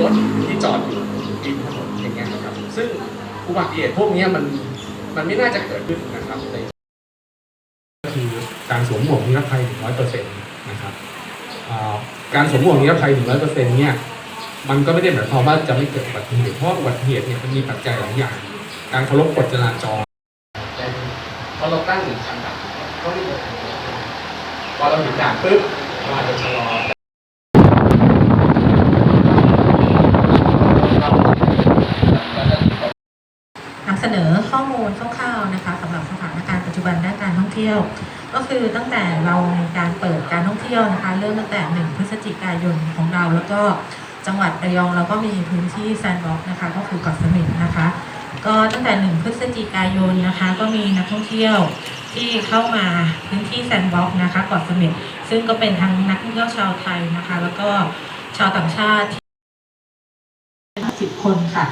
รถที่จอดอยู่ริมถนนอย่างเงี้ยนะครับ ซึ่งอุบัติเหตุพวกนี้มันมันไม่น่าจะเกิดขึ้นนะครับในก็คือการสวมหมวกนิรภัย100%นต์นะครับการสวมหมวกนิรภัย100%เนี่ยมันก็ไม่ได้หมายความว่าจะไม่เกิดอุบัติเหตุเพราะอุบัติเหตุเนี่ยมันมีปัจจัยหลายอย่าง การเคารพกฎจราจรเป็นพอเราตั้งหนึ่งคันดับก็ไม่เกิดอุบัติเหตุพอเราถึงด่านปุ๊บเราอาจจะชะลอ เสนอข้อมูลคร่าวๆนะคะสำหรับสถานการณ์ปัจจุบันด้านการท่องเที่ยว ก็คือตั้งแต่เรามีการเปิดการท่องเที่ยวนะคะเริ่มตั้งแต่1พฤศจิกายนของเรา แล้วก็จังหวัดระยองเราก็มีพื้นที่แซนด์บ็อกซ์นะคะก็คือเกาะเสม็ดนะคะ ก็ตั้งแต่1พฤศจิกายนนะคะ ก็มีนักท่องเที่ยวที่เข้ามาพื้นที่แซนด์บ็อกซ์นะคะเกาะเสม็ดซึ่งก็เป็นทั้งนักท่องเที่ยวชาวไทยนะคะ แล้วก็ชาวต่างชาติสิบคนค่ะ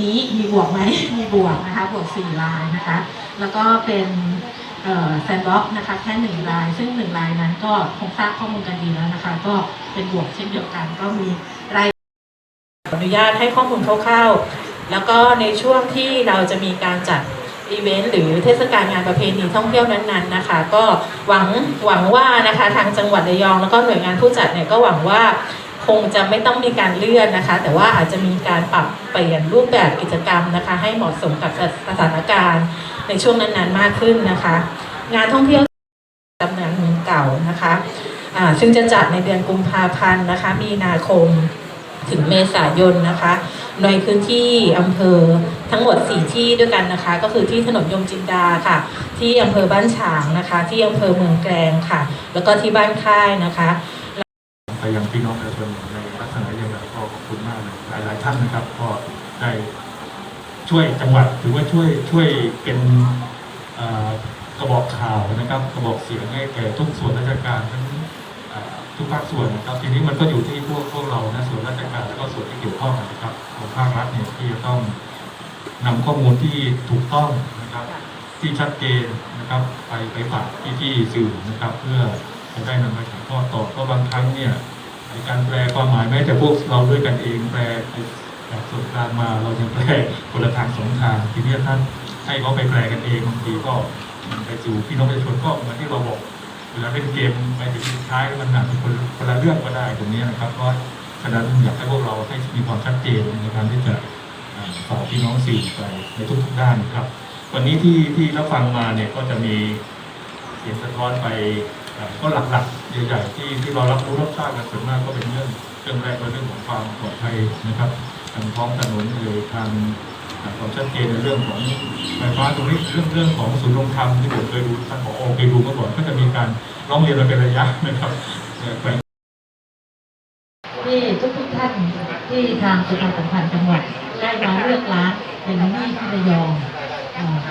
นี้มีบวกไหมมีบวกนะคะบวกสี่รายนะคะแล้วก็เป็นแซนด์บ็อกนะคะแค่หนึ่งราย ซึ่งหนึ่งรายนั้นก็คงทราบข้อมูลกันดีแล้วนะคะ ก็เป็นบวกเช่นเดียวกัน ก็มีรายขออนุญาตให้ข้อมูลคร่าวๆ แล้วก็ในช่วงที่เราจะมีการจัดอีเวนต์หรือเทศกาลงานประเพณีท่องเที่ยวนั้นๆนะคะ ก็หวังหวังว่านะคะทางจังหวัดระยอง แล้วก็หน่วยงานผู้จัดเนี่ยก็หวังว่า คงจะไม่ต้องมีการเลื่อนนะคะ แต่ว่าอาจจะมีการปรับเปลี่ยนรูปแบบกิจกรรมนะคะ ให้เหมาะสมกับสถานการณ์ในช่วงนั้นๆมากขึ้นนะคะ งานท่องเที่ยวตำนานเมืองเก่านะคะอ่าซึ่งจะจัดในเดือนกุมภาพันธ์นะคะ มีนาคมถึงเมษายนนะคะ ในพื้นที่อำเภอทั้งหมด 4 ที่ด้วยกันนะคะ ก็คือที่ถนนยมจินดาค่ะ ที่อำเภอบ้านฉางนะคะ ที่อำเภอเมืองแกลงค่ะ แล้วก็ที่บ้านค่ายนะคะ ไปยังพี่น้องประชาชนในลักษณะอย่างไรก็ขอบคุณมากเลยหลายๆท่านนะครับ ก็ได้ช่วยจังหวัดถือว่าช่วยช่วยเป็นกระบอกข่าวนะครับ กระบอกเสียงให้แก่ทุกส่วนราชการทั้งทุกภาคส่วนนะครับทีนี้มันก็อยู่ที่พวกพวกเรานะส่วนราชการแล้วก็ส่วนที่เกี่ยวข้องนะครับของภาครัฐเนี่ยที่จะต้องนำข้อมูลที่ถูกต้องนะครับ ที่ชัดเจนนะครับ ไปไปฝากพี่ๆสื่อนะครับ เพื่อจะได้นำมาถ่ายทอดต่อเพราะบางครั้งเนี่ย การแปลความหมายแม้แต่พวกเราด้วยกันเองแปลจากส่วนกลางมาเรายังแปลคนละทางสองทางทีนี้ท่านให้เขาไปแปลกันเองบางทีก็ไปสู่พี่น้องประชาชนก็เหมือนที่เราบอกเวลาเล่นเกมไปถึงสุดท้ายมันอาจจะคนคนละเรื่องก็ได้ตรงนี้นะครับก็ฉะนั้นอยากให้พวกเราให้มีความชัดเจนในการที่จะสอ่าฝากพี่น้องสื่อไปในทุกๆด้านครับ วันนี้ที่ที่รับฟังมาเนี่ยก็จะมีเสียงสะท้อนไป ก็หลักๆใหญ่ๆที่ที่เรารับรู้รับทราบกันส่วนมากก็เป็นเรื่องเรื่องแรกก็เรื่องของความปลอดภัยนะครับทางท้องถนนเลยทางความชัดเจนในเรื่องของไฟฟ้าตรงนี้เรื่องเรื่องของศูนย์ลงธรรมที่ผมเคยดูท่านผอเคยดูเมื่อก่อนก็จะมีการร้องเรียนมาเป็นระยะนะครับที่ทุกทุกท่านที่ทางประชาสัมพันธ์จังหวัดได้มาเลือกร้านเป็นที่ที่ระยอง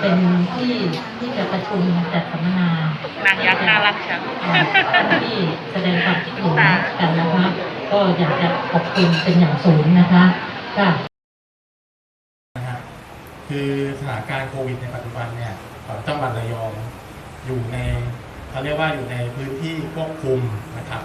เป็นที่ที่จะประชุมจัดสัมมนานางยักษ์น่ารักจังที่แสดงความคิดเห็นกันนะคะก็อยากจะขอบคุณเป็นอย่างสูงนะคะค่ะนะฮะคือสถานการณ์โควิดในปัจจุบันเนี่ยจังหวัดระยองอยู่ในเขาเรียกว่าอยู่ในพื้นที่ควบคุมนะครับ